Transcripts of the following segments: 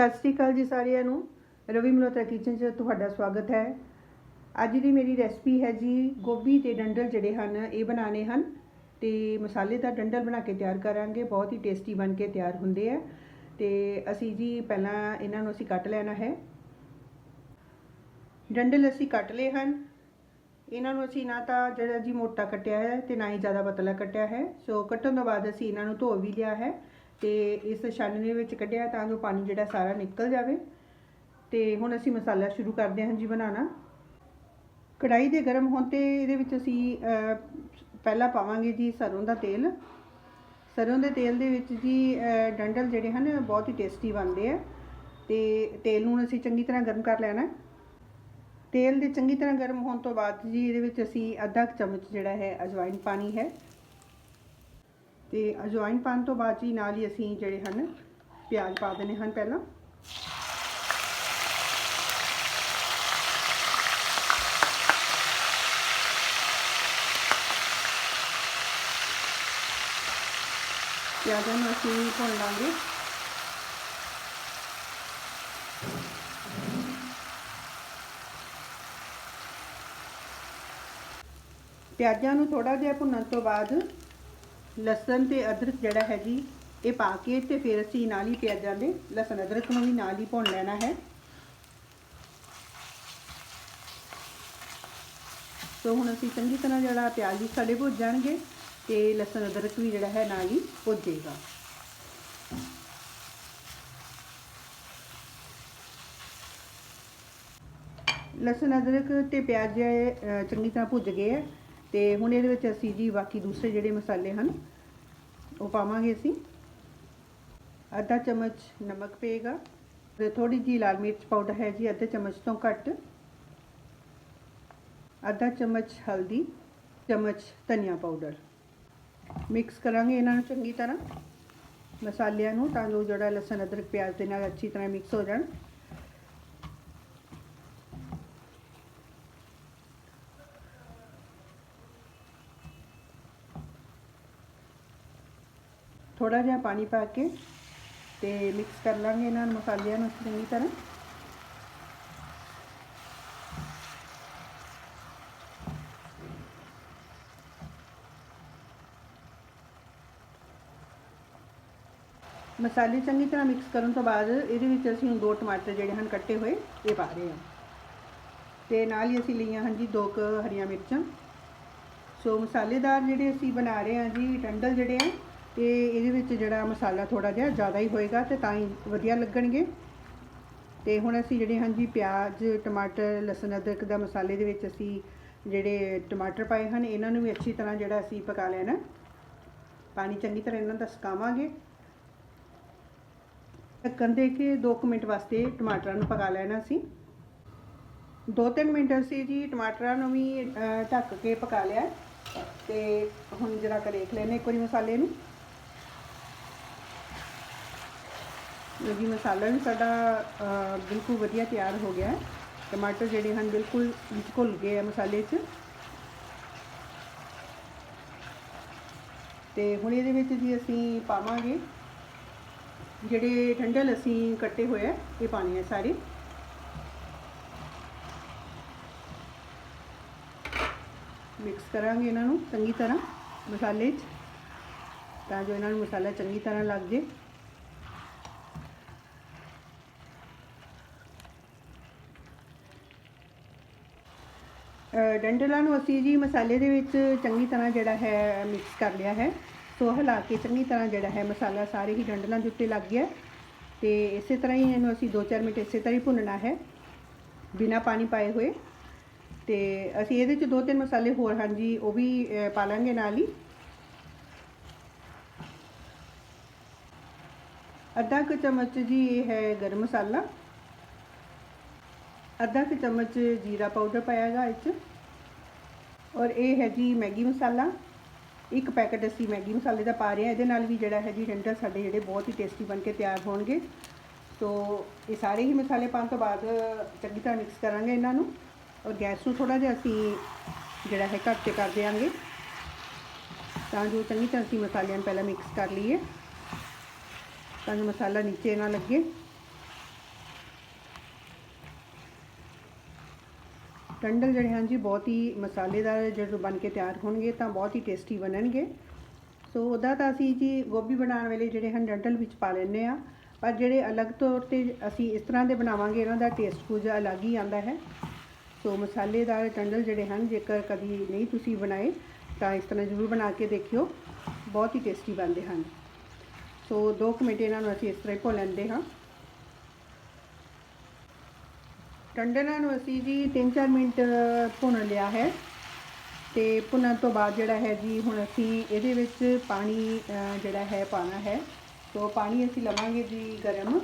ਸਤਿ ਸ੍ਰੀ ਅਕਾਲ ਜੀ ਸਾਰਿਆਂ ਨੂੰ। ਰਵੀ ਮਲੋਤਰਾ ਕਿਚਨ 'ਚ ਤੁਹਾਡਾ ਸਵਾਗਤ ਹੈ। ਅੱਜ ਦੀ ਮੇਰੀ ਰੈਸਪੀ ਹੈ ਜੀ ਗੋਭੀ ਤੇ ਡੰਡਲ ਜਿਹੜੇ ਹਨ, ਇਹ ਬਣਾਣੇ ਹਨ। ਤੇ ਮਸਾਲੇਦਾਰ ਡੰਡਲ ਬਣਾ ਕੇ ਤਿਆਰ ਕਰਾਂਗੇ, ਬਹੁਤ ਹੀ ਟੇਸਟੀ ਬਣ ਕੇ ਤਿਆਰ ਹੁੰਦੇ ਆ। ਤੇ ਅਸੀਂ ਜੀ ਪਹਿਲਾਂ ਇਹਨਾਂ ਨੂੰ ਅਸੀਂ ਕੱਟ ਲੈਣਾ ਹੈ। ਡੰਡਲ ਅਸੀਂ ਕੱਟ ਲਏ ਹਨ। ਇਹਨਾਂ ਨੂੰ ਅਸੀਂ ਨਾ ਤਾਂ ਜਿਹੜਾ ਜੀ ਮੋਟਾ ਕੱਟਿਆ ਹੈ ਤੇ ਨਾ ਹੀ ਜ਼ਿਆਦਾ ਪਤਲਾ ਕੱਟਿਆ ਹੈ। ਸੋ ਕੱਟਣ ਤੋਂ ਬਾਅਦ ਅਸੀਂ ਇਹਨਾਂ ਨੂੰ ਧੋ ਵੀ ਲਿਆ ਹੈ। ਤੇ ਇਸ ਛਾਨਣੀ ਵਿੱਚ ਕੱਢਿਆ ਤਾਂ ਜੋ ਪਾਣੀ ਜਿਹੜਾ ਸਾਰਾ ਨਿਕਲ ਜਾਵੇ। ਤੇ ਹੁਣ ਅਸੀਂ ਮਸਾਲਾ ਸ਼ੁਰੂ ਕਰਦੇ ਹਾਂ ਜੀ ਬਣਾਉਣਾ। ਕੜਾਈ ਦੇ ਗਰਮ ਹੋਣ ਤੇ ਇਹਦੇ ਵਿੱਚ ਅਸੀਂ ਪਹਿਲਾਂ ਪਾਵਾਂਗੇ ਜੀ ਸਰੋਂ ਦਾ ਤੇਲ। ਸਰੋਂ ਦੇ ਤੇਲ ਦੇ ਵਿੱਚ ਜੀ ਡੰਡਲ ਜਿਹੜੇ ਹਨ ਬਹੁਤ ਹੀ ਟੇਸਟੀ ਬਣਦੇ ਆ। ਤੇ ਤੇਲ ਨੂੰ ਅਸੀਂ ਚੰਗੀ ਤਰ੍ਹਾਂ ਗਰਮ ਕਰ ਲੈਣਾ। ਤੇਲ ਦੇ ਚੰਗੀ ਤਰ੍ਹਾਂ ਗਰਮ ਹੋਣ ਤੋਂ ਬਾਅਦ ਜੀ ਇਹਦੇ ਵਿੱਚ ਅਸੀਂ ਅੱਧਾ ਕੁ ਚਮਚ ਜਿਹੜਾ ਹੈ ਅਜਵਾਇਨ ਪਾਣੀ ਹੈ। ਤੇ ਅਜਵਾਇਨ ਪਾਉਣ ਤੋਂ ਬਾਅਦ ਜੀ ਨਾਲ ਹੀ ਅਸੀਂ ਜਿਹੜੇ ਹਨ, ਪਿਆਜ਼ ਪਾ ਦੇਣੇ ਹਨ ਪਹਿਲਾਂ। ਪਿਆਜ਼ਾਂ ਨੂੰ ਅਸੀਂ ਭੁੰਨ ਲਾਂਗੇ। ਪਿਆਜ਼ਾਂ ਨੂੰ ਥੋੜਾ ਜਿਹਾ ਭੁੰਨਣ ਤੋਂ ਬਾਅਦ ਲਸਣ ਤੇ ਅਦਰਕ ਜਿਹੜਾ ਹੈ ਜੀ ਇਹ ਪਾ ਕੇ ਤੇ ਫਿਰ ਅਸੀਂ ਨਾਲ ਹੀ ਪਿਆਜ਼ਾਂ ਦੇ ਲਸਣ ਅਦਰਕ ਨੂੰ ਵੀ ਨਾਲ ਹੀ ਭੁੰਨ ਲੈਣਾ ਹੈ। ਸੋ ਹੁਣ ਅਸੀਂ ਚੰਗੀ ਤਰ੍ਹਾਂ ਜਿਹੜਾ ਪਿਆਜ਼ ਵੀ ਸਾਡੇ ਭੁੱਜ ਜਾਣਗੇ ਤੇ ਲਸਣ ਅਦਰਕ ਵੀ ਜਿਹੜਾ ਹੈ ਨਾਲ ਹੀ ਭੁੱਜੇਗਾ ਲਸਣ ਅਦਰਕ ਤੇ ਪਿਆਜ਼ ਚੰਗੀ ਤਰ੍ਹਾਂ ਭੁੱਜ ਗਏ ਹੈ ਤੇ ਹੁਣ ਇਹਦੇ ਵਿੱਚ ਅਸੀਂ ਜੀ ਬਾਕੀ ਦੂਸਰੇ ਜਿਹੜੇ ਮਸਾਲੇ ਹਨ ਉਹ ਪਾਵਾਂਗੇ ਅਸੀਂ। ਅੱਧਾ ਚਮਚ ਨਮਕ ਪਏਗਾ ਤੇ ਥੋੜੀ ਜੀ ਲਾਲ ਮਿਰਚ ਪਾਊਡਰ ਹੈ ਜੀ ਅੱਧੇ ਚਮਚ ਤੋਂ ਘੱਟ। ਅੱਧਾ ਚਮਚ ਹਲਦੀ, ਚਮਚ ਧਨੀਆ ਪਾਊਡਰ ਮਿਕਸ ਕਰਾਂਗੇ ਇਹਨਾਂ ਨੂੰ ਚੰਗੀ ਤਰ੍ਹਾਂ ਮਸਾਲਿਆਂ ਨੂੰ ਤਾਂ ਜੋ ਜਿਹੜਾ ਲਸਣ, ਅਦਰਕ, ਪਿਆਜ਼ ਦੇ ਨਾਲ ਅੱਛੀ ਤਰ੍ਹਾਂ ਮਿਕਸ ਹੋ ਜਾਣ। ਥੋੜਾ ਜਿਹਾ ਪਾਣੀ ਪਾ ਕੇ ਤੇ ਮਿਕਸ ਕਰ ਲਾਂਗੇ ਇਹਨਾਂ ਨੂੰ ਮਸਾਲਿਆਂ ਨੂੰ ਚੰਗੀ ਤਰ੍ਹਾਂ। ਮਸਾਲੇ ਚੰਗੀ ਤਰ੍ਹਾਂ ਮਿਕਸ ਕਰਨ ਤੋਂ ਬਾਅਦ ਇਹਦੇ ਵਿੱਚ ਅਸੀਂ ਹੁਣ ਦੋ ਟਮਾਟਰ ਜਿਹੜੇ ਹਨ ਕੱਟੇ ਹੋਏ, ਇਹ ਪਾ ਰਹੇ ਹਾਂ। ਤੇ ਨਾਲ ਹੀ ਅਸੀਂ ਲਈਆਂ ਹਨ ਜੀ ਦੋ ਕੁ ਹਰੀਆਂ ਮਿਰਚਾਂ। ਸੋ ਮਸਾਲੇਦਾਰ ਜਿਹੜੇ ਅਸੀਂ ਬਣਾ ਰਹੇ ਹਾਂ ਜੀ, ਟੰਡਲ ਜਿਹੜੇ ਆ ਤੇ ਇਹਦੇ ਵਿੱਚ ਜਿਹੜਾ ਮਸਾਲਾ ਥੋੜਾ ਜਿਹਾ ਜ਼ਿਆਦਾ ਹੀ ਹੋਏਗਾ ਤੇ ਤਾਂ ਹੀ ਵਧੀਆ ਲੱਗਣਗੇ। ਤੇ ਹੁਣ ਅਸੀਂ ਜਿਹੜੇ ਹਾਂਜੀ ਪਿਆਜ਼, ਟਮਾਟਰ, ਲਸਣ, ਅਦਰਕ ਦਾ ਮਸਾਲੇ ਦੇ ਵਿੱਚ ਅਸੀਂ ਜਿਹੜੇ ਟਮਾਟਰ ਪਾਏ ਹਨ, ਇਹਨਾਂ ਨੂੰ ਵੀ ਅੱਛੀ ਤਰ੍ਹਾਂ ਜਿਹੜਾ ਅਸੀਂ ਪਕਾ ਲੈਣਾ ਪਾਣੀ ਚੰਗੀ ਤਰ੍ਹਾਂ ਇਹਨਾਂ ਦਾ ਸੁਕਾਵਾਂਗੇ। ਢੱਕਣ ਦੇ ਕੇ 2 ਮਿੰਟ ਵਾਸਤੇ ਟਮਾਟਰਾਂ ਨੂੰ ਪਕਾ ਲੈਣਾ ਅਸੀਂ। 2-3 ਮਿੰਟ ਅਸੀਂ ਜੀ ਟਮਾਟਰਾਂ ਨੂੰ ਵੀ ਢੱਕ ਕੇ ਪਕਾ ਲਿਆ। ਤੇ ਹੁਣ ਜਿਹੜਾ ਕਰ ਦੇਖ ਲੈਨੇ ਇੱਕ ਵਾਰੀ ਮਸਾਲੇ ਨੂੰ। ਜੀ ਮਸਾਲਾ ਵੀ ਸਾਡਾ ਬਿਲਕੁਲ ਵਧੀਆ ਤਿਆਰ ਹੋ ਗਿਆ ਹੈ। ਟਮਾਟਰ ਜਿਹੜੇ ਹਨ ਬਿਲਕੁਲ ਵਿੱਚ ਘੁਲ ਗਏ ਆ ਮਸਾਲੇ 'ਚ। ਤੇ ਹੁਣ ਇਹਦੇ ਵਿੱਚ ਜੀ ਅਸੀਂ ਪਾਵਾਂਗੇ ਜਿਹੜੇ ਠੰਡਲ ਅਸੀਂ ਕੱਟੇ ਹੋਏ ਆ ਇਹ ਪਾਣੇ ਆ ਸਾਰੇ। ਮਿਕਸ ਕਰਾਂਗੇ ਇਹਨਾਂ ਨੂੰ ਚੰਗੀ ਤਰ੍ਹਾਂ ਮਸਾਲੇ 'ਚ, ਤਾਂ ਜੋ ਇਹਨਾਂ ਨੂੰ ਮਸਾਲਾ ਚੰਗੀ ਤਰ੍ਹਾਂ ਲੱਗ ਜੇ। ਡੰਡਲਾਂ ਨੂੰ ਅਸੀਂ ਜੀ ਮਸਾਲੇ ਦੇ ਵਿੱਚ ਚੰਗੀ ਤਰ੍ਹਾਂ ਜਿਹੜਾ ਹੈ ਮਿਕਸ ਕਰ ਲਿਆ ਹੈ। ਸੋ ਹਿਲਾ ਕੇ ਚੰਗੀ ਤਰ੍ਹਾਂ ਜਿਹੜਾ ਹੈ ਮਸਾਲਾ ਸਾਰੇ ਹੀ ਡੰਡਲਾਂ ਦੇ ਉੱਤੇ ਲੱਗ ਗਿਆ। ਤੇ ਇਸੇ ਤਰ੍ਹਾਂ ਹੀ ਇਹਨੂੰ ਅਸੀਂ 2-4 ਮਿੰਟ ਇਸੇ ਤਰ੍ਹਾਂ ਹੀ ਭੁੰਨਣਾ ਹੈ, ਬਿਨਾ ਪਾਣੀ ਪਾਏ ਹੋਏ। ਤੇ ਅਸੀਂ ਇਹਦੇ ਚ ਦੋ ਤਿੰਨ ਮਸਾਲੇ ਹੋਰ ਹਨ ਜੀ, ਉਹ ਵੀ ਪਾ ਲਾਂਗੇ ਨਾਲ ਹੀ। ਅੱਧਾ ਕੁ ਚਮਚ ਜੀ ਇਹ ਹੈ ਗਰਮ ਮਸਾਲਾ। ਅੱਧਾ ਕੁ ਚਮਚ ਜੀਰਾ ਪਾਊਡਰ ਪਾਇਆਗਾ ਇਹ 'ਚ। ਔਰ ਇਹ ਹੈ ਜੀ ਮੈਗੀ ਮਸਾਲਾ। ਇੱਕ ਪੈਕਟ ਅਸੀਂ ਮੈਗੀ ਮਸਾਲੇ ਦਾ ਪਾ ਰਹੇ ਹਾਂ। ਇਹਦੇ ਨਾਲ ਵੀ ਜਿਹੜਾ ਹੈ ਜੀ ਡੰਡਲ ਸਾਡੇ ਜਿਹੜੇ ਬਹੁਤ ਹੀ ਟੇਸਟੀ ਬਣ ਕੇ ਤਿਆਰ ਹੋਣਗੇ। ਸੋ ਇਹ ਸਾਰੇ ਹੀ ਮਸਾਲੇ ਪਾਉਣ ਤੋਂ ਬਾਅਦ ਚੰਗੀ ਤਰ੍ਹਾਂ ਮਿਕਸ ਕਰਾਂਗੇ ਇਹਨਾਂ ਨੂੰ। ਔਰ ਗੈਸ ਨੂੰ ਥੋੜਾ ਜਿਹਾ ਅਸੀਂ ਜਿਹੜਾ ਹੈ ਘੱਟ ਤੇ ਕਰ ਦਿਆਂਗੇ। ਤਾਂ ਜੋ ਚੰਗੀ ਤਰ੍ਹਾਂ ਅਸੀਂ ਮਸਾਲਿਆਂ ਨੂੰ ਪਹਿਲਾਂ ਮਿਕਸ ਕਰ ਲਈਏ। ਤਾਂ ਜੋ ਮਸਾਲਾ ਨੀਚੇ ਨਾ ਲੱਗੇ। ਟੰਡਲ ਜਿਹੜੇ ਹਨ ਜੀ, ਬਹੁਤ ਹੀ ਮਸਾਲੇਦਾਰ ਜਦੋਂ ਬਣ ਕੇ ਤਿਆਰ ਹੋਣਗੇ ਤਾਂ ਬਹੁਤ ਹੀ ਟੇਸਟੀ ਬਣਨਗੇ। ਸੋ ਉਹਦਾ ਤਾਂ ਅਸੀਂ ਜੀ ਗੋਭੀ ਬਣਾਉਣ ਵੇਲੇ ਜਿਹੜੇ ਹਨ, ਡੰਡਲ ਵਿੱਚ ਪਾ ਲੈਂਦੇ ਆ ਪਰ ਜਿਹੜੇ ਅਲੱਗ ਤੌਰ ਤੇ ਅਸੀਂ ਇਸ ਤਰ੍ਹਾਂ ਦੇ ਬਣਾਵਾਂਗੇ, ਇਹਨਾਂ ਦਾ ਟੇਸਟ ਕੁਝ ਅਲੱਗ ਹੀ ਆਉਂਦਾ ਹੈ। ਸੋ ਮਸਾਲੇਦਾਰ ਟੰਡਲ ਜਿਹੜੇ ਹਨ, ਜੇਕਰ ਕਦੀ ਨਹੀਂ ਤੁਸੀਂ ਬਣਾਏ, ਤਾਂ ਇਸ ਤਰ੍ਹਾਂ ਜ਼ਰੂਰ ਬਣਾ ਕੇ ਦੇਖਿਓ। ਬਹੁਤ ਹੀ ਟੇਸਟੀ ਬਣਦੇ ਹਨ। ਸੋ 2 ਮਿੰਟ ਇਹਨਾਂ ਨੂੰ ਅਸੀਂ ਇਸ ਤਰ੍ਹਾਂ ਹੀ ਭੁੰਨ ਲੈਂਦੇ ਹਾਂ। ਟੰਡਲਾਂ ਨੂੰ ਅਸੀਂ ਜੀ 3-4 ਮਿੰਟ ਭੁੰਨ ਲਿਆ ਹੈ ਤੇ ਭੁੰਨਣ ਤੋਂ ਬਾਅਦ ਜਿਹੜਾ ਹੈ ਜੀ ਹੁਣ ਅਸੀਂ ਇਹਦੇ ਵਿੱਚ ਪਾਣੀ ਜਿਹੜਾ ਹੈ ਪਾਣਾ ਹੈ। ਸੋ ਪਾਣੀ ਅਸੀਂ ਲਵਾਂਗੇ ਜੀ ਗਰਮ।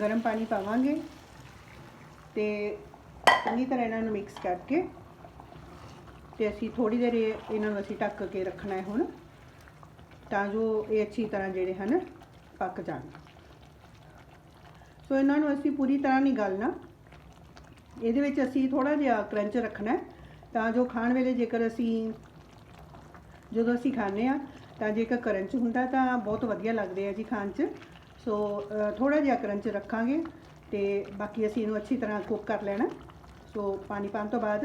ਗਰਮ ਪਾਣੀ ਪਾਵਾਂਗੇ ਤੇ ਚੰਗੀ ਤਰ੍ਹਾਂ ਇਹਨਾਂ ਨੂੰ ਮਿਕਸ ਕਰਕੇ ਤੇ ਅਸੀਂ ਥੋੜੀ ਦੇਰ ਇਹਨਾਂ ਨੂੰ ਅਸੀਂ ਢੱਕ ਕੇ ਰੱਖਣਾ ਹੈ ਹੁਣ, ਤਾਂ ਜੋ ਇਹ ਅੱਛੀ ਤਰ੍ਹਾਂ ਜਿਹੜੇ ਹਨ ਪੱਕ ਜਾਣ। ਸੋ ਇਹਨਾਂ ਨੂੰ ਅਸੀਂ ਪੂਰੀ ਤਰ੍ਹਾਂ ਨਹੀਂ ਗਲਣਾ ਇਹਦੇ ਵਿੱਚ ਅਸੀਂ ਥੋੜਾ ਜਿਹਾ ਕਰੰਚ ਰੱਖਣਾ ਤਾਂ ਜੋ ਖਾਣ ਵੇਲੇ ਜੇਕਰ ਅਸੀਂ, ਜਦੋਂ ਅਸੀਂ ਖਾਂਦੇ ਆ ਤਾਂ ਜੇਕਰ ਕਰੰਚ ਹੁੰਦਾ ਤਾਂ ਬਹੁਤ ਵਧੀਆ ਲੱਗਦੇ ਆ ਜੀ ਖਾਣ 'ਚ। ਸੋ ਥੋੜਾ ਜਿਹਾ ਕਰੰਚ ਰੱਖਾਂਗੇ ਤੇ ਬਾਕੀ ਅਸੀਂ ਇਹਨੂੰ ਅੱਛੀ ਤਰ੍ਹਾਂ ਕੁੱਕ ਕਰ ਲੈਣਾ। ਸੋ, ਪਾਣੀ ਪਾਉਣ ਤੋਂ ਬਾਅਦ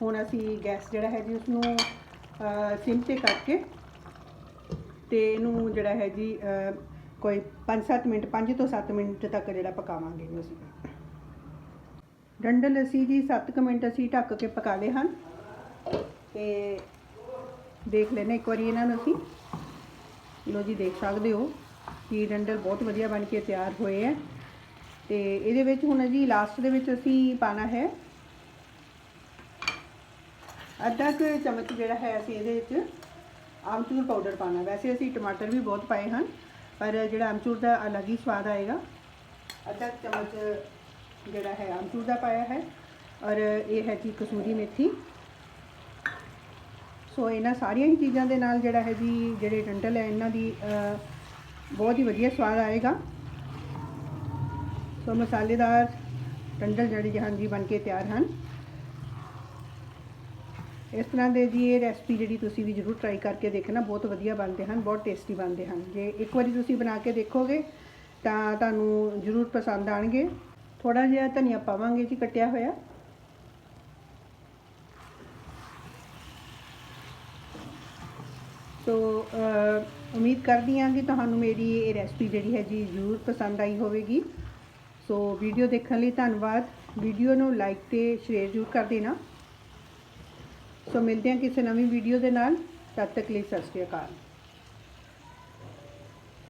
ਹੁਣ ਅਸੀਂ ਗੈਸ ਜਿਹੜਾ ਹੈ ਜੀ ਉਸਨੂੰ ਸਿਮ ਤੇ ਕਰਕੇ ਤੇ ਇਹਨੂੰ ਜਿਹੜਾ ਹੈ ਜੀ ਕੋਈ 5-7 ਮਿੰਟ 5 ਤੋਂ 7 ਮਿੰਟ ਤੱਕ ਜਿਹੜਾ ਪਕਾਵਾਂਗੇ ਜੀ ਅਸੀਂ। ਡੰਡਲ ਅਸੀਂ ਜੀ 7 ਮਿੰਟ ਅਸੀਂ ਢੱਕ ਕੇ ਪਕਾ ਲਏ ਹਨ। ਤੇ ਦੇਖ ਲੈਣੇ ਇੱਕ ਵਾਰੀ ਇਹਨਾਂ ਨੂੰ ਅਸੀਂ। ਲੋ ਜੀ, ਦੇਖ ਸਕਦੇ ਹੋ ਕਿ ਡੰਡਲ ਬਹੁਤ ਵਧੀਆ ਬਣ ਕੇ ਤਿਆਰ ਹੋਏ ਹੈ। ਤੇ ਇਹਦੇ ਵਿੱਚ ਹੁਣ ਜੀ ਲਾਸਟ ਦੇ ਵਿੱਚ ਅਸੀਂ ਪਾਣਾ ਹੈ ਅੱਧਾ ਕੁ ਚਮਚ ਜਿਹੜਾ ਹੈ ਅਸੀਂ ਇਹਦੇ ਵਿੱਚ ਆਮਚੂਰ ਪਾਊਡਰ ਪਾਣਾ ਵੈਸੇ ਅਸੀਂ ਟਮਾਟਰ ਵੀ ਬਹੁਤ ਪਾਏ ਹਨ। ਪਰ ਜਿਹੜਾ ਆਮਚੂਰ ਦਾ ਅਲੱਗ ਹੀ ਸਵਾਦ ਆਏਗਾ। ਅੱਧਾ ਚਮਚ ਜਿਹੜਾ ਹੈ ਆਮਚੂਰ ਦਾ ਪਾਇਆ ਹੈ ਔਰ ਇਹ ਹੈ ਜੀ ਕਸੂਰੀ ਮੇਥੀ। ਸੋ ਇਹਨਾਂ ਸਾਰੀਆਂ ਹੀ ਚੀਜ਼ਾਂ ਦੇ ਨਾਲ ਜਿਹੜਾ ਹੈ ਜੀ, ਜਿਹੜੇ ਡੰਡਲ ਹੈ, ਇਹਨਾਂ ਦੀ ਬਹੁਤ ਹੀ ਵਧੀਆ ਸਵਾਦ ਆਏਗਾ। ਸੋ ਮਸਾਲੇਦਾਰ ਡੰਡਲ ਜਿਹੜੇ ਹਨ ਜੀ ਬਣ ਕੇ ਤਿਆਰ ਹਨ। ਇਸ ਤਰ੍ਹਾਂ ਦੇ ਜੀ ਇਹ ਰੈਸਪੀ ਜਿਹੜੀ ਤੁਸੀਂ ਵੀ ਜ਼ਰੂਰ ਟਰਾਈ ਕਰਕੇ ਦੇਖਣਾ, ਬਹੁਤ ਵਧੀਆ ਬਣਦੇ ਹਨ, ਬਹੁਤ ਟੇਸਟੀ ਬਣਦੇ ਹਨ। ਜੇ ਇੱਕ ਵਾਰੀ ਤੁਸੀਂ ਬਣਾ ਕੇ ਦੇਖੋਗੇ, ਤਾਂ ਤੁਹਾਨੂੰ ਜ਼ਰੂਰ ਪਸੰਦ ਆਣਗੇ। ਥੋੜਾ ਜਿਹਾ ਧਨੀਆ ਪਾਵਾਂਗੇ ਜੀ ਕੱਟਿਆ ਹੋਇਆ। ਸੋ ਉਮੀਦ ਕਰਦੀ ਹਾਂ ਕਿ ਤੁਹਾਨੂੰ ਮੇਰੀ ਇਹ ਰੈਸਪੀ ਜਿਹੜੀ ਹੈ ਜੀ ਜ਼ਰੂਰ ਪਸੰਦ ਆਈ ਹੋਵੇਗੀ। ਸੋ ਵੀਡੀਓ ਦੇਖਣ ਲਈ ਧੰਨਵਾਦ। ਵੀਡੀਓ ਨੂੰ ਲਾਈਕ ਤੇ ਸ਼ੇਅਰ ਜ਼ਰੂਰ ਕਰ ਦੇਣਾ। ਸੋ ਮਿਲਦੇ ਹਾਂ ਕਿਸੇ ਨਵੀਂ ਵੀਡੀਓ ਦੇ ਨਾਲ। ਤਦ ਤੱਕ ਲਈ ਸਤਿ ਸ਼੍ਰੀ ਅਕਾਲ।